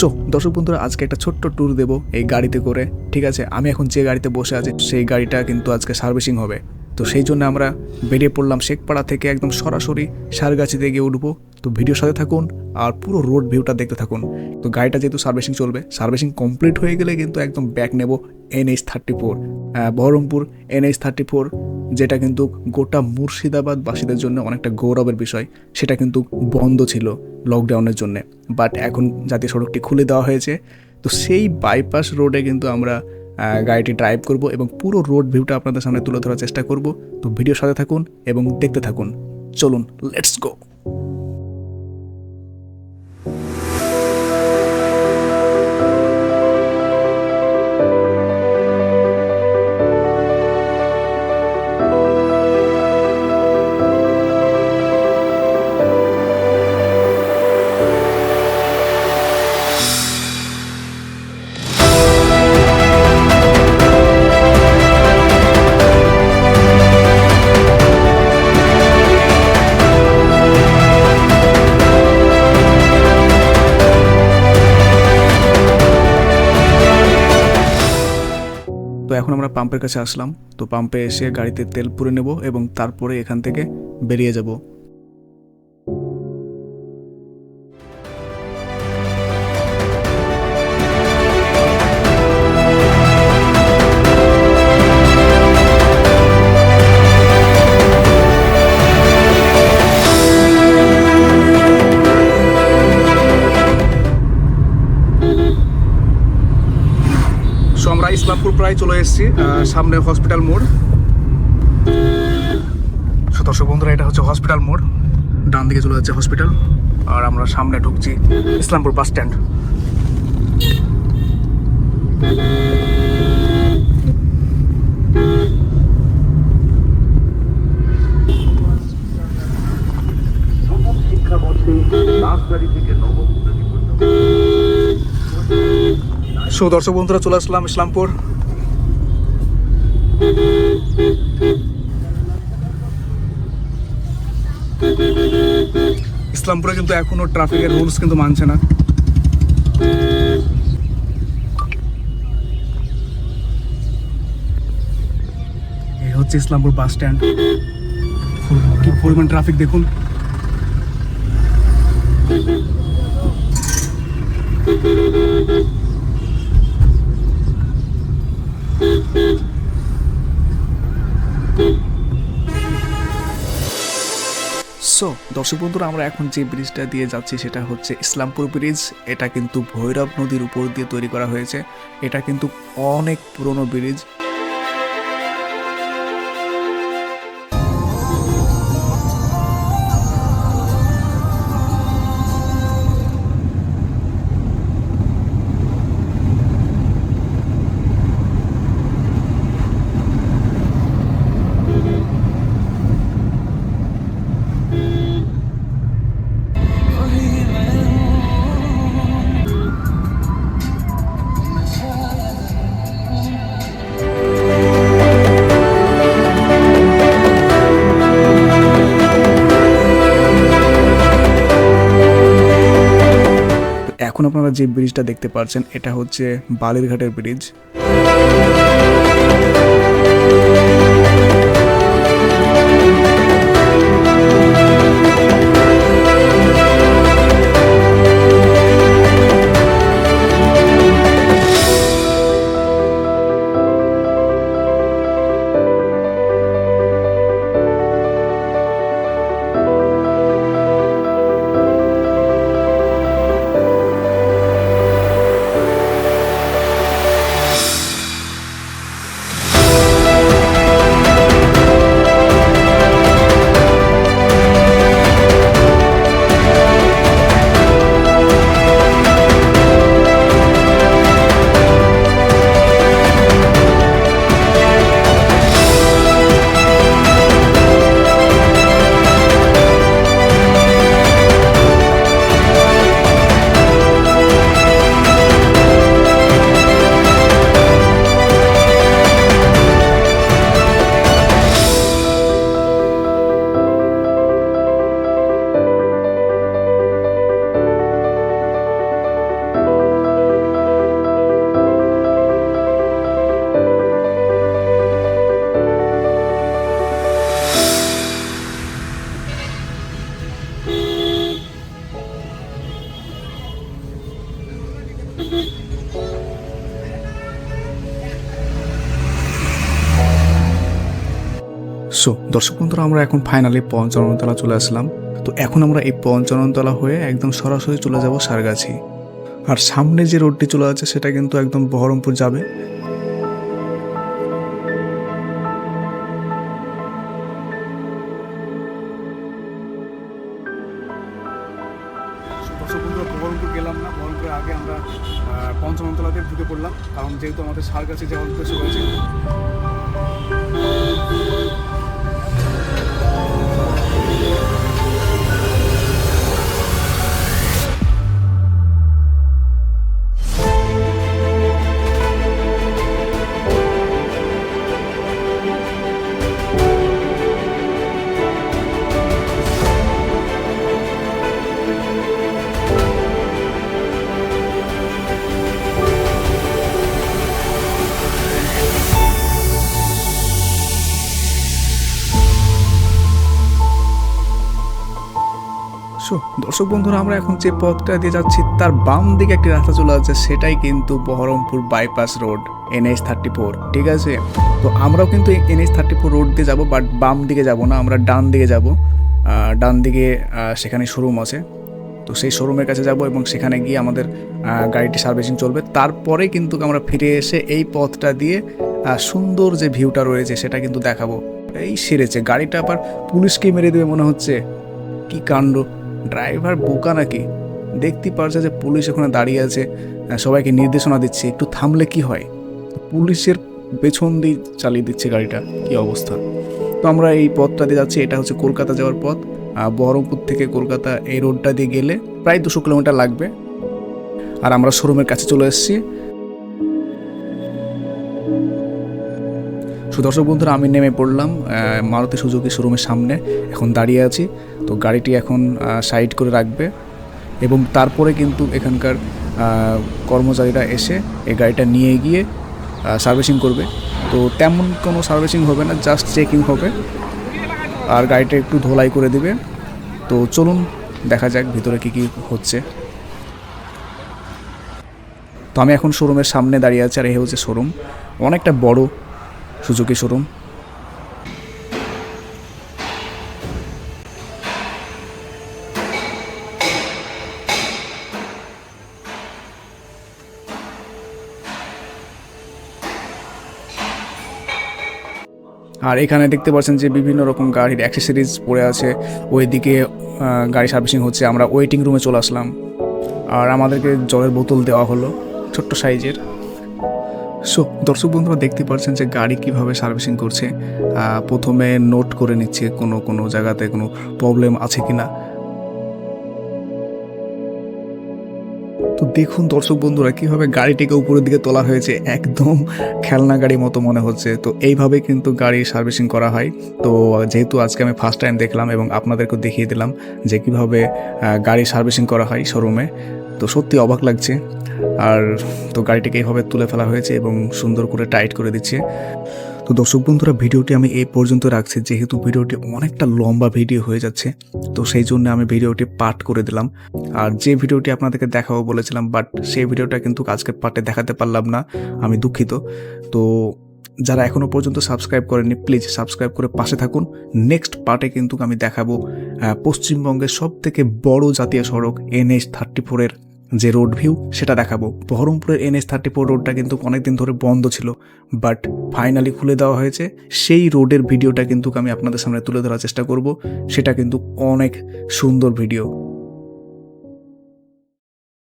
So, দর্শক বন্ধুরা, আজকে একটা ছোট্ট ট্যুর দেবো এই গাড়িতে করে। ঠিক আছে, আমি এখন যে গাড়িতে বসে আছি, সেই গাড়িটা কিন্তু আজকে সার্ভিসিং হবে। তো সেই জন্য আমরা বেরিয়ে পড়লাম শেখপাড়া থেকে একদম সরাসরি সারগাছিতে গিয়ে উঠবো। তো ভিডিওর সাথে থাকুন আর পুরো রোড ভিউটা দেখতে থাকুন। তো গাড়িটা যেহেতু সার্ভিসিং চলবে, সার্ভিসিং কমপ্লিট হয়ে গেলে কিন্তু একদম ব্যাক নেব NH thirty four. Baharampur NH thirty four, যেটা কিন্তু গোটা মুর্শিদাবাদবাসীদের জন্য অনেকটা গৌরবের বিষয়। সেটা কিন্তু বন্ধ ছিল লকডাউনের জন্যে। বাট এখন জাতীয় সড়কটি খুলে দেওয়া হয়েছে। তো সেই বাইপাস রোডে কিন্তু আমরা গাড়িটি ড্রাইভ করব এবং পুরো রোড ভিউটা আপনাদের সামনে তুলে ধরার চেষ্টা করব। তো ভিডিও সাথে থাকুন এবং দেখতে থাকুন। চলুন লেটস গো পাম্পের কাছে আসলাম। তো পাম্পে এসে গাড়িতে তেল পুরে নেব এবং তারপরে এখান থেকে বেরিয়ে যাব। প্রায় চলে এসেছি সামনে হসপিটাল মোড়। দর্শক বন্ধুরা, এটা হচ্ছে হসপিটাল মোড়, ডান দিকে চলে যাচ্ছে হসপিটাল আর আমরা সামনে ঢুকছি ইসলামপুর বাস স্ট্যান্ড সো দর্শক বন্ধুরা, চলে আসলাম ইসলামপুর। ইসলামপুরে কিন্তু এখনও ট্রাফিকের রুলস কিন্তু মানছে না। এই হচ্ছে ইসলামপুর বাস স্ট্যান্ড কি পরিমাণ ট্রাফিক দেখুন। সো দর্শক বন্ধুরা, আমরা এখন যে ব্রিজটা দিয়ে যাচ্ছি সেটা হচ্ছে ইসলামপুর ব্রিজ এটা কিন্তু ভৈরব নদীর উপর দিয়ে তৈরি করা হয়েছে। এটা কিন্তু অনেক পুরনো ব্রিজ আপনারা যে ব্রিজটা দেখতে পাচ্ছেন এটা হচ্ছে বালিরঘাটের ব্রিজ। সো দর্শক বন্ধুরা, আমরা এখন ফাইনালি পঞ্চাননতলা চলে আসলাম। তো এখন আমরা এই পঞ্চাননতলা হয়ে একদম সরাসরি চলে যাব সারগাছি। আর সামনে যে রোডটি চলে যাচ্ছে, সেটা কিন্তু একদম বহরমপুর যাবে। বহরমপুর গেলাম না। আগে আমরা ঢুকে পড়লাম। কারণ যেহেতু আমাদের সারগাছি যাওয়ার উদ্দেশ্য রয়েছে। দর্শক বন্ধুরা, আমরা এখন যে পথটা দিয়ে যাচ্ছি, তার বাম দিকে একটি রাস্তা চলে যাচ্ছে, সেটাই কিন্তু Baharampur bypass road NH thirty four ঠিক আছে? তো আমরাও কিন্তু এনএইচ থার্টি ফোর রোড দিয়ে যাব বাট বাম দিকে যাব না, আমরা ডান দিকে যাব। ডান দিকে সেখানে শোরুম আছে। তো সেই শোরুমের কাছে যাব এবং সেখানে গিয়ে আমাদের গাড়িটি সার্ভিসিং চলবে। তারপরে কিন্তু আমরা ফিরে এসে এই পথটা দিয়ে সুন্দর যে ভিউটা রয়েছে, সেটা কিন্তু দেখাবো। এই সেরেছে গাড়িটা আবার পুলিশকে মেরে দেবে মনে হচ্ছে। কি কাণ্ড? ড্রাইভার বোকা নাকি? দেখতে পারছে যে পুলিশ ওখানে দাঁড়িয়ে আছে। সবাইকে নির্দেশনা দিচ্ছে, একটু থামলে কি হয়? পুলিশের পেছন দিয়ে চালিয়ে দিচ্ছে গাড়িটা, কি অবস্থা? তো আমরা এই পথটা দিয়ে যাচ্ছি, এটা হচ্ছে কলকাতা যাওয়ার পথ। বহরমপুর থেকে কলকাতা এই রোডটা দিয়ে গেলে প্রায় দুশো কিলোমিটার লাগবে। আর আমরা শোরুমের কাছে চলে এসেছি। সুদর্শক বন্ধুরা, আমি নেমে পড়লাম মারুতি সুজুকি শোরুমের সামনে। এখন দাঁড়িয়ে আছি। তো গাড়িটি এখন সাইড করে রাখবে। এবং তারপরে কিন্তু এখানকার কর্মচারীরা এসে এই গাড়িটা নিয়ে গিয়ে সার্ভিসিং করবে। তো তেমন কোনো সার্ভিসিং হবে না, জাস্ট চেকিং হবে। আর গাড়িটা একটু ধোলাই করে দেবে। তো চলুন, দেখা যাক ভিতরে কী কী হচ্ছে। তো আমি এখন শোরুমের সামনে দাঁড়িয়ে আছি, আর এ হচ্ছে শোরুম। অনেকটা বড় সুজুকি শোরুম। আর এখানে দেখতে পাচ্ছেন যে বিভিন্ন রকম গাড়ির অ্যাক্সেসরিজ পড়ে আছে। ওইদিকে গাড়ি সার্ভিসিং হচ্ছে। আমরা ওয়েটিং রুমে চলে আসলাম। আর আমাদেরকে জলের বোতল দেওয়া হলো, ছোট্ট সাইজের। সো দর্শক বন্ধুরা দেখতে পাচ্ছেন যে গাড়ি কীভাবে সার্ভিসিং করছে। প্রথমে নোট করে নিচ্ছে কোনো কোনো জায়গাতে কোনো প্রবলেম আছে কি না তো দেখুন দর্শক বন্ধুরা, কীভাবে গাড়িটিকে উপরের দিকে তোলা হয়েছে। একদম খেলনা গাড়ি মতো মনে হচ্ছে। তো এইভাবে কিন্তু গাড়ি সার্ভিসিং করা হয়। তো যেহেতু আজকে আমি ফার্স্ট টাইম দেখলাম এবং আপনাদেরকেও দেখিয়ে দিলাম যে কীভাবে গাড়ি সার্ভিসিং করা হয় শোরুমে। তো সত্যি অবাক লাগছে। আর তো গাড়িটিকে এইভাবে তুলে ফেলা হয়েছে এবং সুন্দর করে টাইট করে দিচ্ছে। তো দর্শক বন্ধুরা, ভিডিওটি আমি এই পর্যন্ত রাখছি, যেহেতু ভিডিওটি অনেকটা লম্বা ভিডিও হয়ে যাচ্ছে, তো সেই জন্য আমি ভিডিওটি পার্ট করে দিলাম। আর যে ভিডিওটি আপনাদেরকে দেখাবো বলেছিলাম, বাট সেই ভিডিওটা কিন্তু আজকের পার্টে দেখাতে পারলাম না, আমি দুঃখিত। তো যারা এখনও পর্যন্ত সাবস্ক্রাইব করেনি প্লিজ সাবস্ক্রাইব করে পাশে থাকুন। নেক্সট পার্টে কিন্তু আমি দেখাবো পশ্চিমবঙ্গের সব থেকে বড় জাতীয় সড়ক, এনএইচ থার্টি ফোরের যে রোড ভিউ সেটা দেখাবো। বহরমপুরের এনএস থার্টি ফোর রোডটা কিন্তু অনেকদিন ধরে বন্ধ ছিল বাট ফাইনালি খুলে দেওয়া হয়েছে। সেই রোডের ভিডিওটা কিন্তু আমি আপনাদের সামনে তুলে ধরার চেষ্টা করব। সেটা কিন্তু অনেক সুন্দর ভিডিও